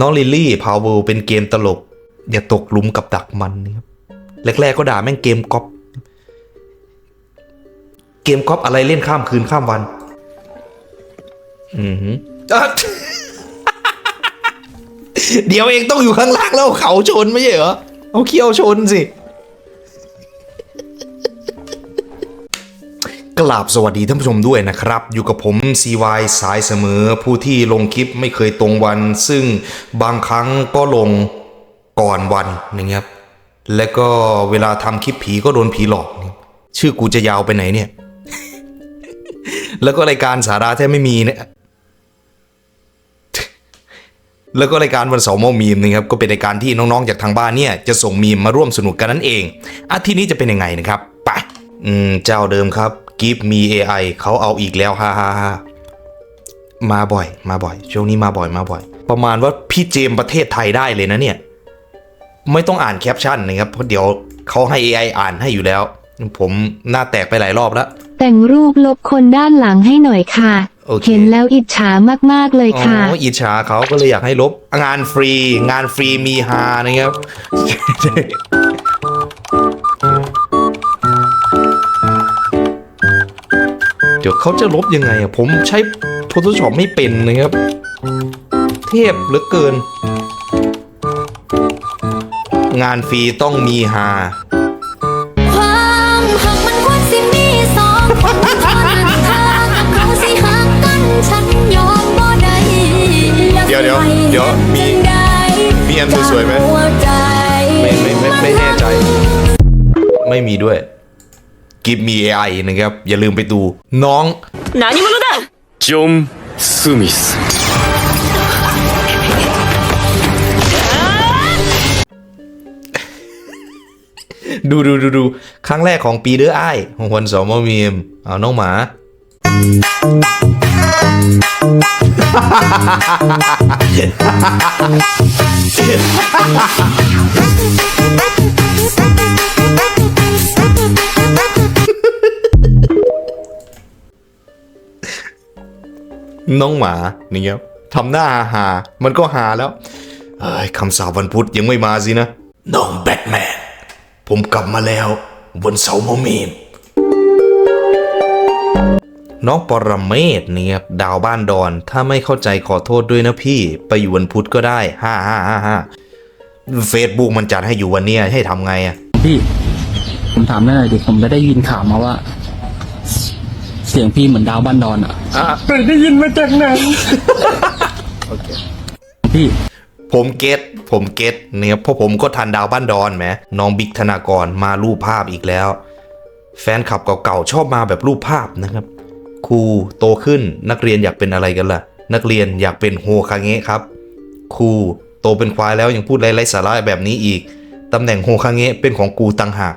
น้องลิลลี่พาวเวลเป็นเกมตลก อย่าตกหลุมกับดักมันนะครับแรกๆก็ด่าแม่งเกมก๊อปเกมก๊อปอะไรเล่นข้ามคืนข้ามวัน อืมเดี๋ยวเองต้องอยู่ข้างล่างแล้วเขาชนไม่ใช่เหรอเอาเคี้ยวชนสิ กราบสวัสดีท่านผู้ชมด้วยนะครับ อยู่กับผม CY สายเสมอ ผู้ที่ลงคลิปไม่เคยตรงวัน ซึ่งบางครั้งก็ลงก่อนวันนะครับและก็เวลาทำคลิปผีก็โดนผีหลอก ชื่อกูจะยาวไปไหนเนี่ย แล้วก็รายการสาระแทบไม่มีเนี่ยแล้วก็รายการวันเสาร์มามีมนะครับก็เป็นรายการที่น้องๆจากทางบ้านเนี่ยจะส่งมีมมาร่วมสนุกกันนั่นเองอาทิตย์นี้จะเป็นยังไงนะครับไปอืมเจ้าเดิมครับ Give me AI เขาเอาอีกแล้วฮ่าฮ่าฮ่ามาบ่อย มาบ่อย ช่วงนี้มาบ่อยมาบ่อย ประมาณว่าพี่เจมส์ประเทศไทยได้เลยนะเนี่ย ไม่ต้องอ่านแคปชั่นนะครับเพราะเดี๋ยวเขาให้ AI อ่านให้อยู่แล้ว ผมหน้าแตกไปหลายรอบแล้ว แต่งรูปลบคนด้านหลังให้หน่อยค่ะ โอเค เห็นแล้วอิจฉามากๆเลยค่ะ อ๋ออิจฉาเขาก็เลยอยากให้ลบ งานฟรี งานฟรีมีฮานะครับ เดี๋ยวเขาจะลบยังไงอะผมใช้ Photoshop ไม่เป็นนะครับ เทพเหลือเกิน งานฟรีต้องมีฮาความหักมันควรสิมีสองคนเท่านั้นทางเขาสิหักกันฉันยอมบ่ได้เดี๋ยวเดี๋ยวเดี๋ยวมีจังใดมีอันสวยๆไหมจากหัวใจไม่ไม่ไม่ไม่แน่ใจ ไม่มีด้วย Give Me AI นะครับ อย่าลืมไปดูน้องนานิมโนดะจอมสมิสดูดูดูดูครั้งแรกของปีเดือไอของคนสองมอมีมเอาน้องหมา Yeah. น้องหมานี่ครับทำหน้าหาๆมันก็หาแล้วเอ้ยคำสาปวันพุธยังไม่มาสินะ น้องแบทแมน ผมกลับมาแล้วบนเสาโมอมีมน้องปรเมศเนี่ยครับดาวบ้านดอน ถ้าไม่เข้าใจขอโทษด้วยนะพี่ ไปอยู่วันพุธก็ได้ฮ่าฮ่าฮ่าฮ่าเฟซบุ๊กมันจัดให้อยู่วันเนี้ยให้ทำไงอะพี่ ผมถามได้หน่อยดิผมจะได้ยินข่าวมาว่าเสียงพี่เหมือนดาวบ้านดอนอะเคยได้ยินมาจากไหนพี่ผมเก็ตผมเก็ตเนี่ยเพราะผมก็ทันดาวบ้านดอนแหมน้องบิ๊กธนากรมารูปภาพอีกแล้ว แฟนคลับเก่าๆชอบมาแบบรูปภาพนะครับครูโตขึ้นนักเรียนอยากเป็นอะไรกันล่ะ นักเรียนอยากเป็นโฮคาเงะครับครูโตเป็นควายแล้วยังพูดไร้สาระแบบนี้อีกตำแหน่งโฮคาเงะเป็นของกูตังหาก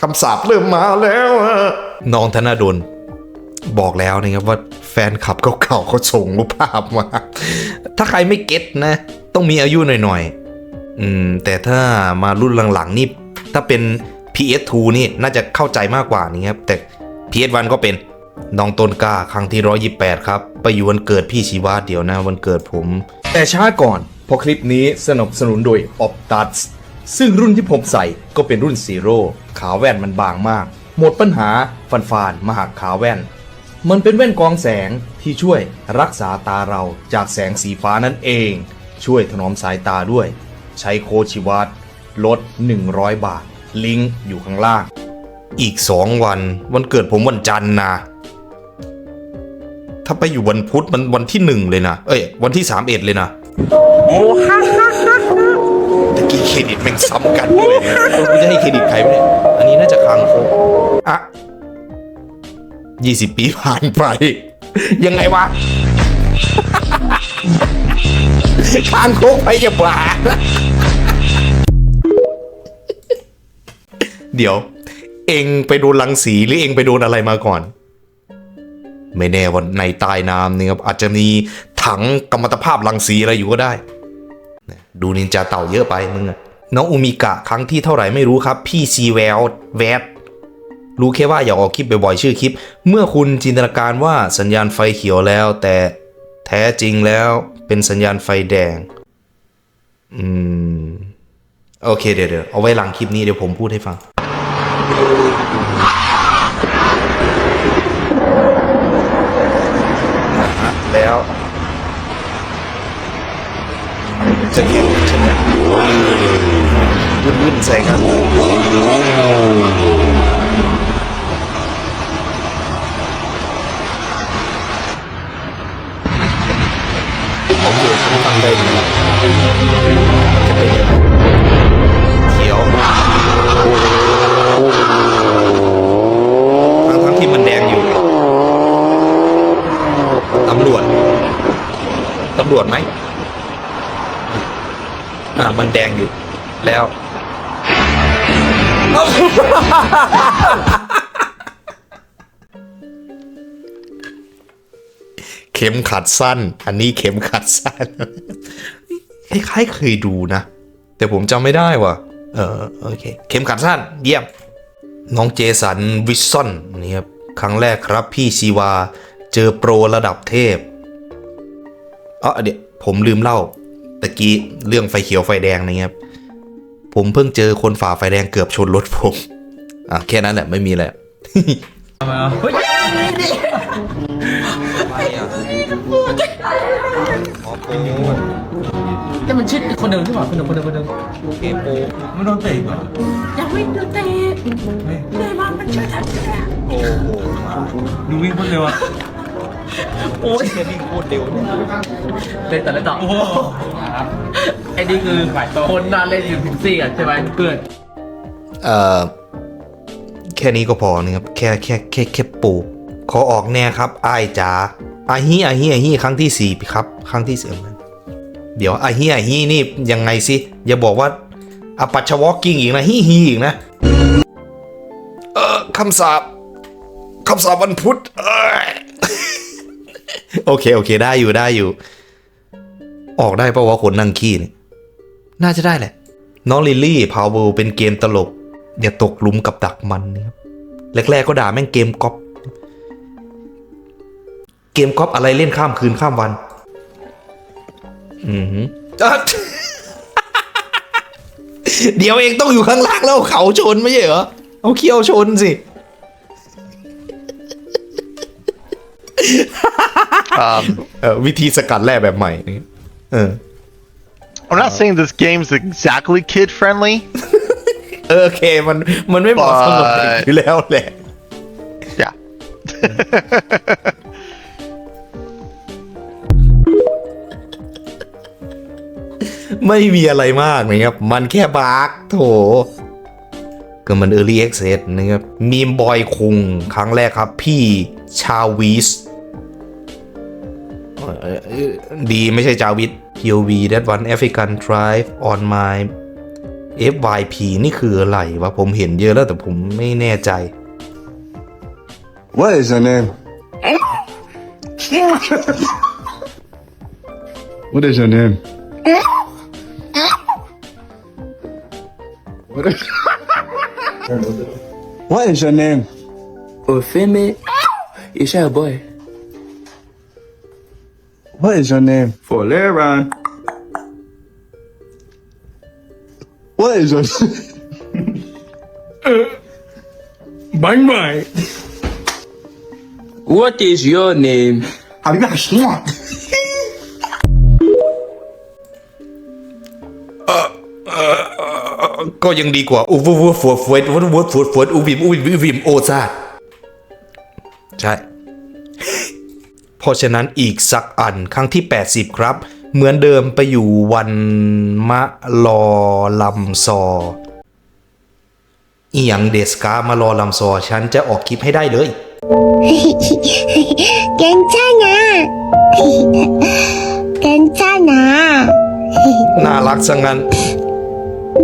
คำสาปเริ่มมาแล้วอะน้องธนาดลบอกแล้วนะครับว่าแฟนคลับเก่าๆเขาส่งรูปภาพมา ถ้าใครไม่เก็ตนะ ต้องมีอายุหน่อยๆอืม แต่ถ้ามารุ่นหลังๆนี่ ถ้าเป็น PS2 นี่น่าจะเข้าใจมากกว่านี้ครับ แต่ PS1 ก็เป็นน้องต้นกล้าครั้งที่ 128 ครับ ไปอยู่วันเกิดพี่ชีวาเดี๋ยวนะวันเกิดผม แต่ช้าก่อนพราะคลิปนี้สนับสนุนโดย Optus ซึ่งรุ่นที่ผมใส่ก็เป็นรุ่นซีโร่ขาแว่นมันบางมาก หมดปัญหาฟันฟานมาหักขาแว่น มันเป็นแว่นกองแสงที่ช่วยรักษาตาเราจากแสงสีฟ้านั่นเอง ช่วยถนอมสายตาด้วย ใช้โคชิวัตลด 100 บาท ลิงก์อยู่ข้างล่าง อีก 2 วัน วันเกิดผมวันจันทร์นะ ถ้าไปอยู่วันพุธมันวันที่หนึ่งเลยนะ เอ้ย วันที่สามเอ็ดเลยนะตะกี้ เครดิตแม่งซ้ำกันด้วยเนี่ยเออกูจะให้เครดิตใครไม่ได้อันนี้น่าจะคางคกอะยี่สิบปีผ่านไป ยังไงวะคางคกไปจะบ้าเดี๋ยว เองไปโดนรังสีหรือเองไปโดนอะไรมาก่อน ไม่แน่ว่าในใต้น้ำนี่ครับอาจจะมีถังกรรมตภาพรังสีอะไรอยู่ก็ได้ ดูนินจาเต่าเยอะไปมึงอะน้องอุมิกะครั้งที่เท่าไหร่ไม่รู้ครับ พี่ซีแววแวดรู้แค่ว่าอย่าออกคลิปบ่อยๆชื่อคลิป เมื่อคุณจินตนาการว่าสัญญาณไฟเขียวแล้ว แต่แท้จริงแล้วเป็นสัญญาณไฟแดง อืม โอเคเดี๋ยวเดี๋ยวเอาไว้หลังคลิปนี้เดี๋ยวผมพูดให้ฟัง แล้ว จะแข่งใช่ไหมวุ่นๆใส่กันโอเคฉันฟังได้ดีจะเป็นยังไงเขียวทั้งทั้งที่มันแดงอยู่ตำรวจตำรวจไหม อ่ามันแดงอยู่ แล้ว เข็มขัดสั้น อันนี้เข็มขัดสั้นคล้ายๆเคยดูนะ แต่ผมจำไม่ได้ว่ะ เออโอเค เข็มขัดสั้น เยี่ยม น้องเจสันวิสซอนนี่ครับ ครั้งแรกครับพี่ชีวา เจอโปรระดับเทพอ๋อเดี๋ยวผมลืมเล่า ตะกี้เรื่องไฟเขียวไฟแดงนะครับ ผมเพิ่งเจอคนฝ่าไฟแดงเกือบชนรถผม อะแค่นั้นแหละไม่มีแล้วแต่มันชิดคนเดิมใช่ป่ะคนเดิมคนเดิมคนเดิมเกมโอมันโดนเตะป่ะยังไม่ดูเตะเลยว่ามันช่วยทันแค่โอ้โหดูวิ่งคนเร็วอะ โอ้ยเกมวิ่งโคตรเร็วเลยเล่นแต่เล่นต่อโอ้โหไอ้นี่คือคนนานเล่นอยู่ถึงสี่อะใช่ไหมเพื่อนเอ่อแค่นี้ก็พอนะครับแค่แค่แค่แค่ปลูกขอออกแน่ครับอ้ายจ๋าอาฮีอาฮีอาฮีครั้งที่สี่ครับครั้งที่สี่เดี๋ยวอาฮีอาฮีนี่ยังไงสิอย่าบอกว่าอปัชวอกิ้งอีกนะฮีฮีอีกนะเออคำสาปคำสาปวันพุธเอ้ย โอเค โอเค ได้อยู่ได้อยู่ ออกได้เพราะว่าคนนั่งขี้นี่น่าจะได้แหละ น้องลิลลี่พาวเวลเป็นเกมตลก อย่าตกหลุมกับดักมันนะครับแรกๆก็ด่าแม่งเกมก๊อปเกมก๊อปอะไรเล่นข้ามคืนข้ามวัน อือหืออะเดี๋ยวเองต้องอยู่ข้างล่างแล้วเขาชนไม่ใช่เหรอ เอาเขี้ยวชนสิ วิธีสกัดแร่แบบใหม่นี่เออ I'm not saying this game's exactly kid friendly. เออโอเคมันมันไม่เหมาะสำหรับเด็กอยู่แล้วแหละ Yeah. ไม่มีอะไรมากนะครับ มันแค่บาร์กโถ ก็มัน Early Access นะครับ มีมบอยคุงครั้งแรกครับ พี่ชาวิสเอ่อเอ่อ ดีไม่ใช่จาวิส POV that one African drive on my FYP นี่คืออะไรวะ ผมเห็นเยอะแล้วแต่ผมไม่แน่ใจ What is your name? what is your name? What is, what is your name? Ofeme, it's your boy. What is your name? Foleran. What is your uh, Bánh mày. What is your name? حبيبي حشنوع. Có dân đi quả u vu vu phùa phùa phùa phùa phùa u vìm u vìm u vìm ô ra. Chạy. เพราะฉะนั้นอีกสักอันครั้งที่ 80 ครับ เหมือนเดิมไปอยู่วันมะลอลำซออียงเดสกามารอลำซอฉันจะออกคลิปให้ได้เลยเก่งจ้านะเก่งจ้านะน่ารักสังงั้น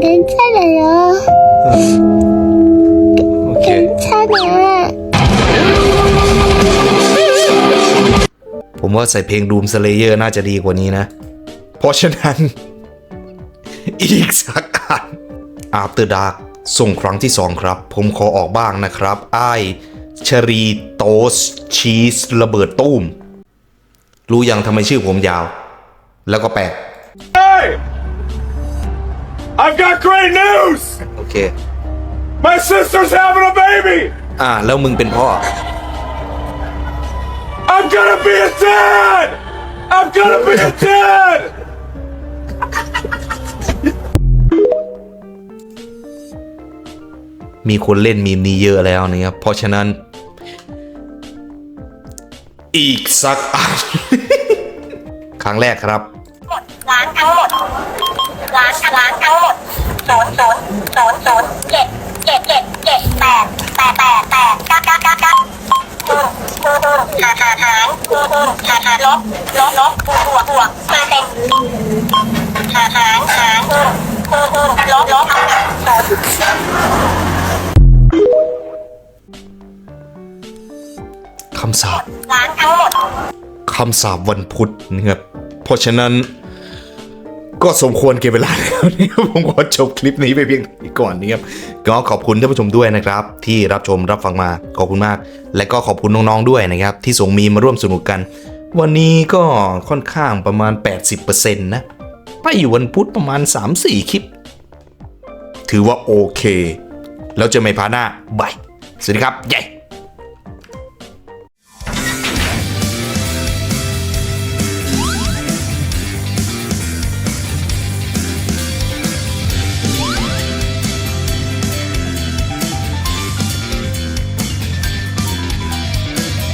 เกนงจ้าเลยเหรอเกนงจ้านะ ผมว่าใส่เพลง Doom Slayer น่าจะดีกว่านี้นะ เพราะฉะนั้น อีกสักอัน After Dark ส่งครั้งที่สองครับ ผมขอออกบ้างนะครับอ้ายชรีโตสชีสระเบิดตุ้ม รู้ยังทำไมชื่อผมยาว แล้วก็แปลก Hey! I've got great news! โอเค My sister's having a baby! อ่า แล้วมึงเป็นพ่อ I'm gonna be a dad! I'm gonna be a dad! มีคนเล่นมีมนี้เยอะแล้วนะครับ เพราะฉะนั้น อีกสักอัน ครั้งแรกครับล้านทั้งหมดล้านล้านทั้งหมดศูนย์ศูนย์ศูนย์ศูนย์เจ็ดเจ็ดเจ็ดเจ็ดแปดแปดแปดแปดเก้าเก้าเก้าเก้าอืมอืมอืมหาหาหารอืมอืมหาหารลบลบลบบวกบวกบวกมาเป็นหาหารหารอืมอืมอืมลบลบศูนย์คำสาปล้านทั้งหมดคำสาปวันพุธนะครับเพราะฉะนั้น ก็สมควรเก็บเวลาแล้วนะครับผมขอจบคลิปนี้ไปเพียงเท่านี้ก่อนนะครับก็ขอบคุณท่านผู้ชมด้วยนะครับ ที่รับชมรับฟังมาขอบคุณมาก และก็ขอบคุณน้องๆด้วยนะครับ ที่ส่งมีมาร่วมสนุกกัน วันนี้ก็ค่อนข้างประมาณ 80%นะไปอยู่วันพุธประมาณ 3-4 คลิป ถือว่าโอเค แล้วเจอกันใหม่พาร์ทหน้าบายสวัสดีครับเย้